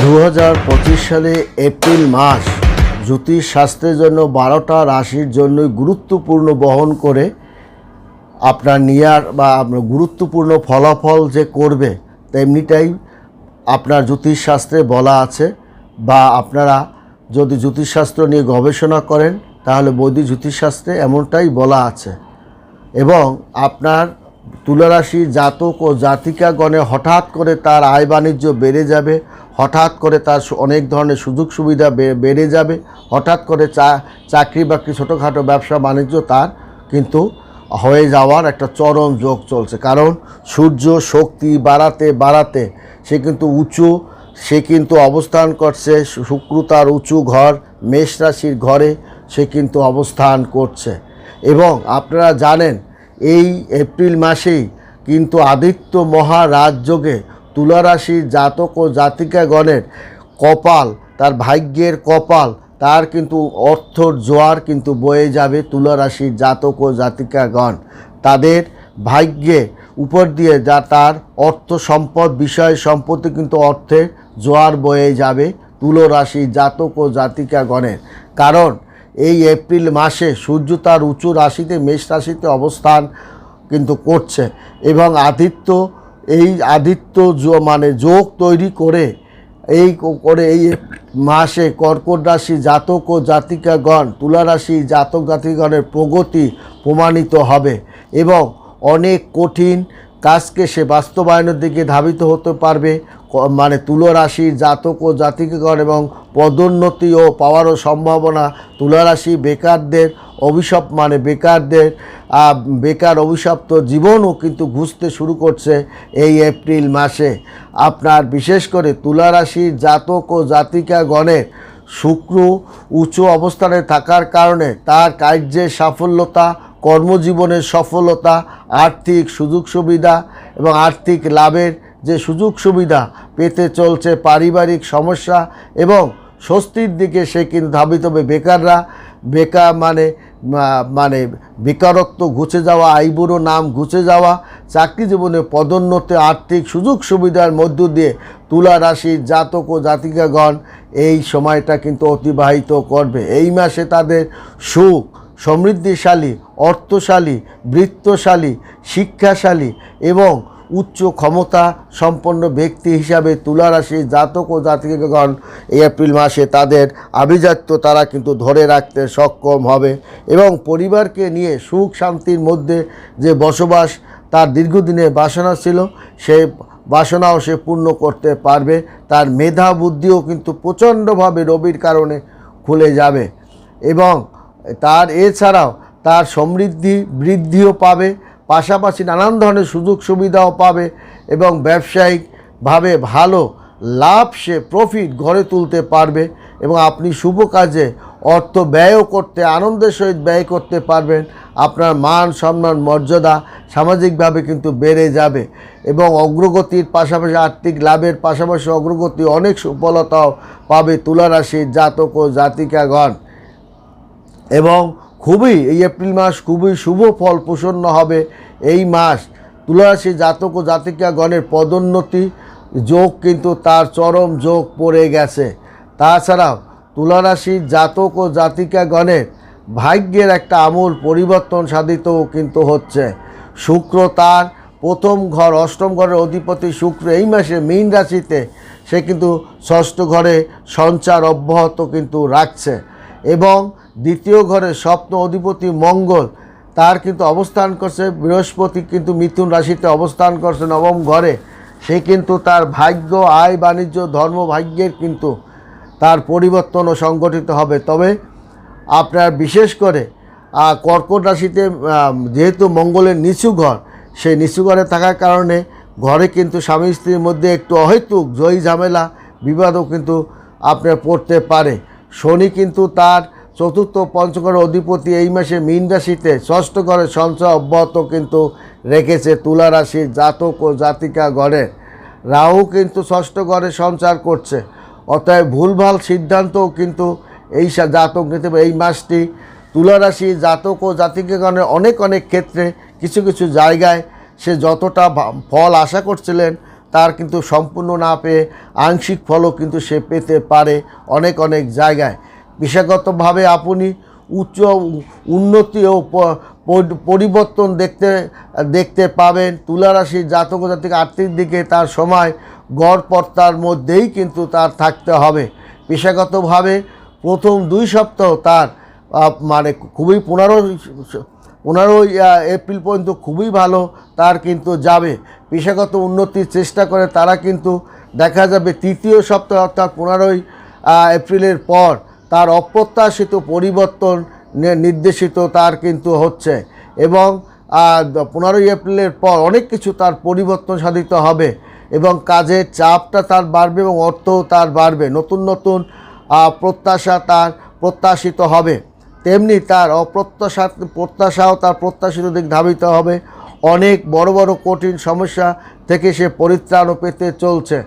দু হাজার পঁচিশ সালে এপ্রিল মাস জ্যোতিষ শাস্ত্রের জন্য বারোটা রাশির জন্যই গুরুত্বপূর্ণ বহন করে আপনার নিয়ার বা আপনার গুরুত্বপূর্ণ ফলাফল যে করবে তেমনিটাই আপনার জ্যোতিষশাস্ত্রে বলা আছে বা আপনারা যদি জ্যোতিষশাস্ত্র নিয়ে গবেষণা করেন, তাহলে বৈদিক জ্যোতিষশাস্ত্রে এমনটাই বলা আছে। এবং আপনার তুলারাশির জাতক ও জাতিকাগণে হঠাৎ করে তার আয় বাণিজ্য বেড়ে যাবে হঠাৎ করে তার অনেক ধরনের সুযোগ সুবিধা বেড়ে যাবে। হঠাৎ করে চা চাকরি বাকরি ছোটোখাটো ব্যবসা বাণিজ্য তার কিন্তু হয়ে যাওয়ার একটা চরম যোগ চলছে। কারণ সূর্য শক্তি বাড়াতে বাড়াতে সে কিন্তু উঁচু, সে কিন্তু অবস্থান করছে শুক্র তার উঁচু ঘর, মেষ রাশির ঘরে সে কিন্তু অবস্থান করছে। এবং আপনারা জানেন, এই এপ্রিল মাসেই কিন্তু আদিত্য মহারাজযোগে তুলারাশির জাতক ও জাতিকাগণের কপাল, তার ভাগ্যের কপাল, তার কিন্তু অর্থর জোয়ার কিন্তু বয়ে যাবে তুলারাশির জাতক ও জাতিকাগণ। তাদের ভাগ্যে উপর দিয়ে যা তার অর্থ সম্পদ, বিষয় সম্পত্তি কিন্তু অর্থের জোয়ার বয়ে যাবে তুলো রাশি জাতক ও জাতিকাগণের। কারণ এই এপ্রিল মাসে সূর্য তার উঁচু রাশিতে, মেষ রাশিতে অবস্থান কিন্তু করছে এবং আদিত্য এই আদিত্য মানে যোগ তৈরি করে এই করে এই মাসে কর্কট রাশি জাতক ও জাতিকাগণ, তুলা রাশি জাতক জাতিগণের প্রগতি প্রমাণিত হবে এবং অনেক কঠিন কাজকে সে বাস্তবায়নের দিকে ধাবিত হতে পারবে। মানে তুলো রাশির জাতক ও জাতিকাগণ এবং পদোন্নতি ও পাওয়ারও সম্ভাবনা। তুলা রাশি বেকারদের অভিশাপ মানে বেকারদের বেকার অভিশপ্ত জীবনও কিন্তু ঘুষতে শুরু করছে এই এপ্রিল মাসে। আপনার বিশেষ করে তুলা রাশির জাতক ও জাতিকাগণের শুক্র উঁচু অবস্থানে থাকার কারণে তার কার্যের সাফল্যতা, কর্মজীবনের সফলতা, আর্থিক সুযোগ সুবিধা এবং আর্থিক লাভের যে সুযোগ সুবিধা পেতে চলছে পারিবারিক সমস্যা এবং স্বস্তির দিকে সে কিন্তু ধাবিত হবে বেকাররা। বেকার মানে মানে বেকারত্ব ঘুচে যাওয়া আইবুড়ো নাম ঘুচে যাওয়া, চাকরি জীবনে পদোন্নতি, আর্থিক সুযোগ সুবিধার মধ্য দিয়ে তুলা রাশির জাতক ও জাতিকাগণ এই সময়টা কিন্তু অতিবাহিত করবে। এই মাসে তাদের সুখ, সমৃদ্ধিশালী, অর্থশালী, বৃত্তশালী, শিক্ষাশালী এবং উচ্চ ক্ষমতা সম্পন্ন ব্যক্তি হিসাবে তুলারাশি জাতক ও জাতিকাগণ এই এপ্রিল মাসে তাদের আভিজাত্য তারা কিন্তু ধরে রাখতে সক্ষম হবে এবং পরিবারকে নিয়ে সুখ শান্তির মধ্যে যে বসবাস তার দীর্ঘদিনের বাসনা ছিল, সে বাসনাও সে পূর্ণ করতে পারবে। তার মেধা বুদ্ধিও কিন্তু প্রচণ্ডভাবে রবির কারণে খুলে যাবে এবং তার এছাড়াও তার সমৃদ্ধি বৃদ্ধিও পাবে। পাশাপাশি নানান ধরনের সুযোগ সুবিধাও পাবে এবং ব্যবসায়িকভাবে ভালো লাভ সে প্রফিট গড়ে তুলতে পারবে এবং আপনি শুভ কাজে অর্থ ব্যয়ও করতে, আনন্দের সহিত ব্যয় করতে পারবেন। আপনার মান, সম্মান, মর্যাদা সামাজিকভাবে কিন্তু বেড়ে যাবে এবং অগ্রগতির পাশাপাশি আর্থিক লাভের পাশাপাশি অগ্রগতি অনেক সফলতাও পাবে তুলারাশির জাতক ও জাতিকাগণ। এবং খুবই এই এপ্রিল মাস খুবই শুভ ফল প্রসন্ন হবে এই মাস। তুলারাশি জাতক ও জাতিকাগণের পদোন্নতি যোগ কিন্তু তার চরম যোগ পড়ে গেছে। তাছাড়াও তুলারাশির জাতক ও জাতিকাগণের ভাগ্যের একটা আমূল পরিবর্তন সাধিতও কিন্তু হচ্ছে। শুক্র তার প্রথম ঘর, অষ্টম ঘরের অধিপতি শুক্র এই মাসে মীন রাশিতে, সে কিন্তু ষষ্ঠ ঘরে সঞ্চার অব্যাহত কিন্তু রাখছে। এবং দ্বিতীয় ঘরে স্বপ্ন অধিপতি মঙ্গল, তার কিন্তু অবস্থান করছে বৃহস্পতি, কিন্তু মিথুন রাশিতে অবস্থান করছে নবম ঘরে। সে কিন্তু তার ভাগ্য, আয়, বাণিজ্য, ধর্ম, ভাগ্যের কিন্তু তার পরিবর্তনও সংগঠিত হবে। তবে আপনার বিশেষ করে কর্কট রাশিতে যেহেতু মঙ্গলের নিচু ঘর, সেই নিচু ঘরে থাকার কারণে ঘরে কিন্তু স্বামী স্ত্রীর মধ্যে একটু অহেতুক, জয়ী ঝামেলা, বিবাদও কিন্তু আপনার পড়তে পারে। শনি কিন্তু তার চতুর্থ পঞ্চগড়ের অধিপতি এই মাসে মীন রাশিতে, ষষ্ঠ ঘরে সঞ্চয় অব্যাহত কিন্তু রেখেছে তুলা রাশির জাতক ও জাতিকা গণের রাহু কিন্তু ষষ্ঠ ঘরে সঞ্চার করছে, অতএব ভুলভাল সিদ্ধান্তও কিন্তু এই জাতক নিতে এই মাসটি তুলা রাশি জাতক ও জাতিকাগণের অনেক অনেক ক্ষেত্রে কিছু কিছু জায়গায় সে যতটা ফল আশা করছিলেন, তার কিন্তু সম্পূর্ণ না পেয়ে আংশিক ফলও কিন্তু সে পেতে পারে অনেক অনেক জায়গায়। পেশাগতভাবে আপনি উচ্চ উন্নতি ও পরিবর্তন দেখতে দেখতে পাবেন। তুলারাশির জাতক জাতিক আর্থিক দিকে তার সময় গড় পর্তার মধ্যেই কিন্তু তার থাকতে হবে। পেশাগতভাবে প্রথম দুই সপ্তাহ তার মানে খুবই পনেরো পনেরোই এপ্রিল পর্যন্ত খুবই ভালো তার কিন্তু যাবে। পেশাগত উন্নতির চেষ্টা করে তারা কিন্তু দেখা যাবে তৃতীয় সপ্তাহ অর্থাৎ পনেরোই এপ্রিলের পর তার অপ্রত্যাশিত পরিবর্তন নির্দেশিত তার কিন্তু হচ্ছে। এবং পনেরোই এপ্রিলের পর অনেক কিছু তার পরিবর্তন সাধিত হবে এবং কাজের চাপটা তার বাড়বে এবং অর্থও তার বাড়বে। নতুন নতুন প্রত্যাশা তার প্রত্যাশিত হবে। তেমনি তার অপ্রত্যাশা, প্রত্যাশাও তার প্রত্যাশিত দিক ধাবিত হবে। অনেক বড় বড় কঠিন সমস্যা থেকে সে পরিত্রাণও পেতে চলছে।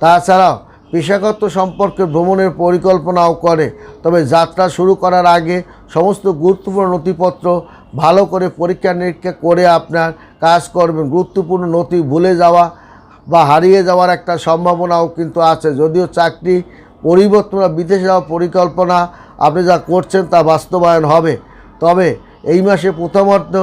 তাছাড়াও পেশাগত সম্পর্কে ভ্রমণের পরিকল্পনাও করে, তবে যাত্রা শুরু করার আগে সমস্ত গুরুত্বপূর্ণ নথিপত্র ভালো করে পরীক্ষা নিরীক্ষা করে আপনার কাজ করবেন। গুরুত্বপূর্ণ নথি ভুলে যাওয়া বা হারিয়ে যাওয়ার একটা সম্ভাবনাও কিন্তু আছে। যদিও চাকরি পরিবর্তন বা বিদেশে যাওয়ার পরিকল্পনা আপনি যা করছেন তা বাস্তবায়ন হবে। তবে এই মাসে প্রথমার্ধ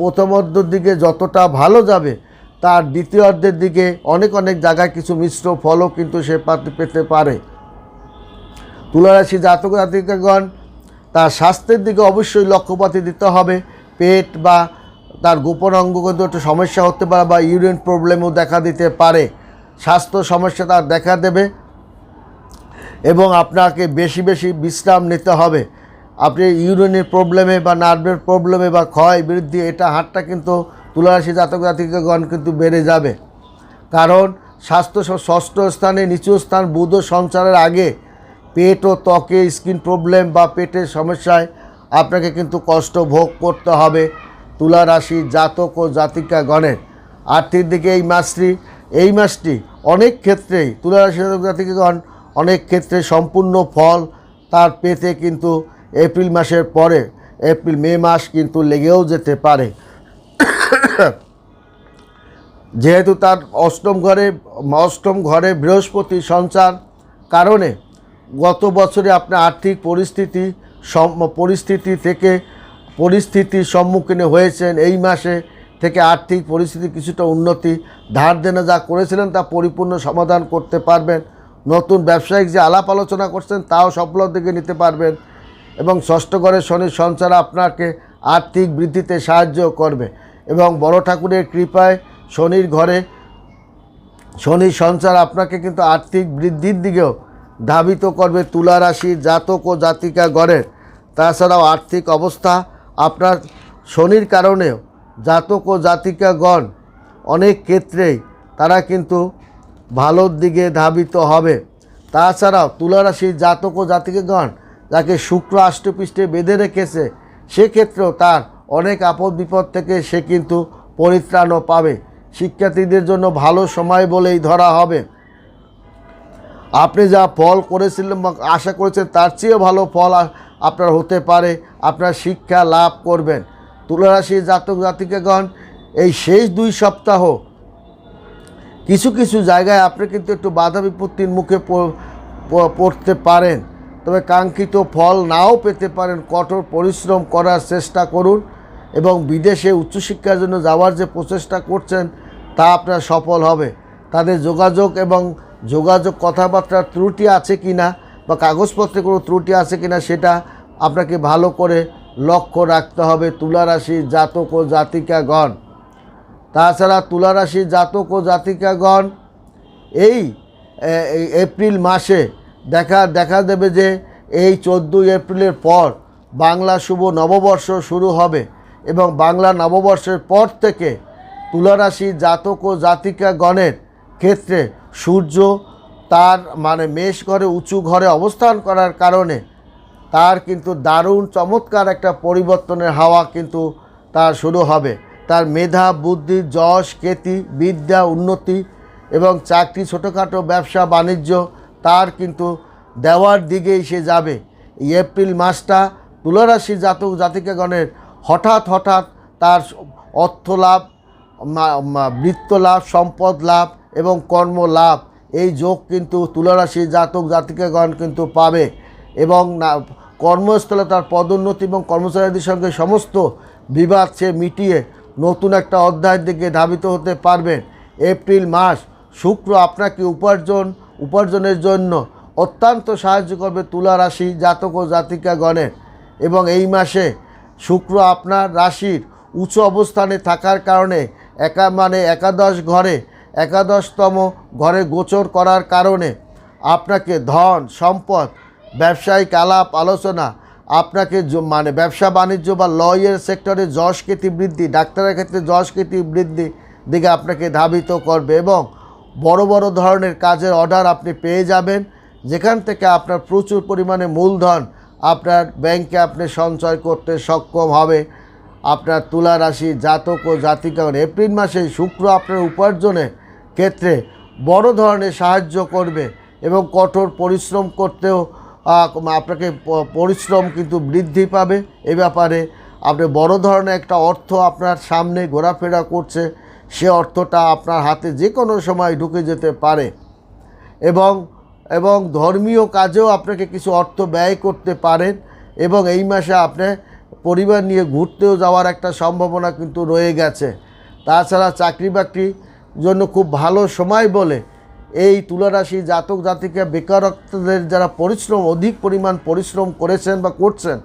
প্রথমার্ধের দিকে যতটা ভালো যাবে তার দ্বিতীয় অর্ধের দিকে অনেক অনেক জায়গায় কিছু মিশ্র ফলও কিন্তু সে পাতে- পারে। তুলারাশি জাতক জাতিকাগণ, তার স্বাস্থ্যের দিকে অবশ্যই লক্ষ্যপাতি দিতে হবে। পেট বা তার গোপন অঙ্গ কিন্তু একটু সমস্যা হতে পারে বা ইউরিন প্রবলেমও দেখা দিতে পারে। স্বাস্থ্য সমস্যা তার দেখা দেবে এবং আপনাকে বেশি বেশি বিশ্রাম নিতে হবে। আপনি ইউরিনের প্রবলেমে বা নার্ভের প্রবলেমে বা ক্ষয় বৃদ্ধি, এটা হারটা কিন্তু তুলারাশি জাতক জাতিকাগণ কিন্তু বেড়ে যাবে। কারণ স্বাস্থ্য ষষ্ঠ স্থানে নিচু স্থান বুধ সঞ্চারের আগে পেট ও ত্বকে স্কিন প্রবলেম বা পেটের সমস্যায় আপনাকে কিন্তু কষ্ট ভোগ করতে হবে তুলা রাশি জাতক ও জাতিকাগণের। আর্থিক দিকে এই মাসটি এই মাসটি অনেক ক্ষেত্রেই তুলা রাশি জাতক জাতিকাগণ অনেক ক্ষেত্রে সম্পূর্ণ ফল তার পেতে কিন্তু এপ্রিল মাসের পরে, এপ্রিল মে মাস কিন্তু লেগেও যেতে পারে। যেহেতু তার অষ্টম ঘরে অষ্টম ঘরে বৃহস্পতি সঞ্চার কারণে গত বছরে আপনার আর্থিক পরিস্থিতি পরিস্থিতি থেকে পরিস্থিতির সম্মুখীন হয়েছেন। এই মাসে থেকে আর্থিক পরিস্থিতি কিছুটা উন্নতি ধার দেনা যা করেছিলেন তা পরিপূর্ণ সমাধান করতে পারবেন। নতুন ব্যবসায়িক যে আলাপ আলোচনা করছেন তাও সফলতার দিকে নিতে পারবেন এবং ষষ্ঠ ঘরের শনির সঞ্চার আপনাকে আর্থিক বৃদ্ধিতে সাহায্য করবে। এবং বড় ঠাকুরের কৃপায় শনির ঘরে শনির সঞ্চার আপনাকে কিন্তু আর্থিক বৃদ্ধির দিকেও ধাবিত করবে তুলা রাশির জাতক ও জাতিকা গড়ের। তাছাড়াও আর্থিক অবস্থা আপনার শনির কারণেও জাতক ও জাতিকাগণ অনেক ক্ষেত্রেই তারা কিন্তু ভালোর দিকে ধাবিত হবে। তাছাড়াও তুলা রাশির জাতক ও জাতিকাগণ যাকে শুক্র আষ্টপৃষ্ঠে বেঁধে রেখেছে, সেক্ষেত্রেও তার অনেক আপদ বিপদ থেকে সে কিন্তু পরিত্রাণও পাবে। শিক্ষার্থীদের জন্য ভালো সময় বলেই ধরা হবে। আপনি যা ফল করেছিলেন বা আশা করেছেন, তার চেয়েও ভালো ফল আপনার হতে পারে। আপনার শিক্ষা লাভ করবেন। তুলারাশি জাতক জাতিকাগণ, এই শেষ দুই সপ্তাহ, কিছু কিছু জায়গায় আপনি কিন্তু একটু বাধা বিপত্তির মুখে পড়তে পারেন। তবে কাঙ্ক্ষিত ফল নাও পেতে পারেন। কঠোর পরিশ্রম করার চেষ্টা করুন। এবং বিদেশে উচ্চশিক্ষার জন্য যাওয়ার যে প্রচেষ্টা করছেন, তা আপনার সফল হবে। তাদের যোগাযোগ এবং যোগাযোগ কথাবার্তার ত্রুটি আছে কি না বা কাগজপত্রে কোনো ত্রুটি আছে কি না সেটা আপনাকে ভালো করে লক্ষ্য রাখতে হবে তুলারাশি জাতক ও জাতিকাগণ। তাছাড়া তুলারাশি জাতক ও জাতিকাগণ এই এপ্রিল মাসে দেখা দেখা দেবে যে এই চোদ্দোই এপ্রিলের পর বাংলা শুভ নববর্ষ শুরু হবে। এবং বাংলা নববর্ষের পর থেকে তুলারাশি জাতক ও জাতিকাগণের ক্ষেত্রে সূর্য তার মানে মেষ ঘরে, উঁচু ঘরে অবস্থান করার কারণে তার কিন্তু দারুণ চমৎকার একটা পরিবর্তনের হাওয়া কিন্তু তার শুরু হবে। তার মেধা, বুদ্ধি, যশ, খ্যাতি, বিদ্যা, উন্নতি এবং চাকরি, ছোটোখাটো ব্যবসা, বাণিজ্য তার কিন্তু দেওয়ার দিকেই সে যাবে। এপ্রিল মাসটা তুলারাশি জাতক জাতিকাগণের হঠাৎ হঠাৎ তার অর্থ লাভ বৃত্ত লাভ, সম্পদ লাভ এবং কর্ম লাভ, এই যোগ কিন্তু তুলারাশি জাতক জাতিকাগণ কিন্তু পাবে এবং না, কর্মস্থলে তার পদোন্নতি এবং কর্মচারীদের সঙ্গে সমস্ত বিবাদ সে মিটিয়ে নতুন একটা অধ্যায়ের দিকে ধাবিত হতে পারবেন এপ্রিল মাস, শুক্র আপনাকে উপার্জন, উপার্জনের জন্য অত্যন্ত সাহায্য করবে তুলা রাশি জাতক ও জাতিকাগণের এবং এই মাসে শুক্র আপনার রাশির উচ্চ অবস্থানে থাকার কারণে একা মানে একাদশ ঘরে, একাদশতম ঘরে গোচর করার কারণে আপনাকে ধন, সম্পদ, ব্যবসায়িক আলাপ, আলোচনা, আপনাকে মানে ব্যবসা, বাণিজ্য বা লয়ের সেক্টরে যশ খ্যাতি বৃদ্ধি, ডাক্তারের ক্ষেত্রে যশ খ্যাতি বৃদ্ধি দিকে আপনাকে ধাবিত করবে এবং বড় বড় ধরনের কাজের অর্ডার আপনি পেয়ে যাবেন। যেখান থেকে আপনার প্রচুর পরিমাণে মূলধন আপনার ব্যাংকে আপনি সঞ্চয় করতে সক্ষম হবে। আপনার তুলা রাশি জাতক ও জাতিকাগণ এপ্রিল মাসে শুক্র আপনার উপার্জনের ক্ষেত্রে বড় ধরনের সাহায্য করবে এবং কঠোর পরিশ্রম করতেও আপনাকে পরিশ্রম কিন্তু বৃদ্ধি পাবে এ ব্যাপারে। আপনি বড় ধরনের একটা অর্থ আপনার সামনে ঘোরাফেরা করছে, সে অর্থটা আপনার হাতে যে কোনো সময় ঢুকে যেতে পারে। এবং এবং ধর্মীয় কাজেও আপনাকে কিছু অর্থ ব্যয় করতে পারেন এবং এই মাসে আপনি পরিবার নিয়ে ঘুরতেও যাওয়ার একটা সম্ভাবনা কিন্তু রয়ে গেছে। তাছাড়া চাকরি বাকরি জন্য খুব ভালো সময় বলে এই তুলারাশি জাতক জাতিকা বেকারত্বদের যারা পরিশ্রম, অধিক পরিমাণ পরিশ্রম করেছেন বা করছেন,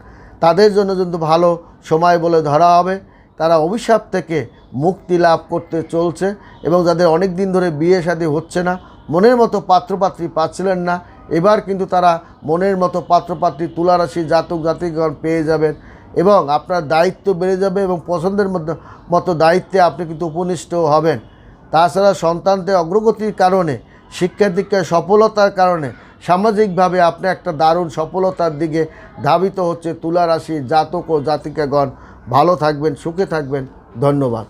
তাদের জন্য কিন্তু ভালো সময় বলে ধরা হবে। তারা অভিশাপ থেকে মুক্তি লাভ করতে চলছে এবং যাদের অনেক দিন ধরে বিয়ে শাদী হচ্ছে না মনের মতো পাত্রপাত্রী পাচ্ছিলেন না। এবার কিন্তু তারা মনের মতো পাত্রপাত্রী, তুলারাশি, জাতক, জাতিগণ পেয়ে যাবেন এবং আপনার দায়িত্ব বেড়ে যাবে এবং পছন্দের মতো মতো দায়িত্বে আপনি কিন্তু উপনিষ্ঠ হবেন। তাছাড়া সন্তানদের অগ্রগতির কারণে শিক্ষা দীক্ষায় সফলতার কারণে সামাজিকভাবে আপনি একটা দারুণ সফলতার দিকে ধাবিত হচ্ছে তুলা রাশির জাতক ও জাতিকাগণ। ভালো থাকবেন, সুখে থাকবেন। ধন্যবাদ।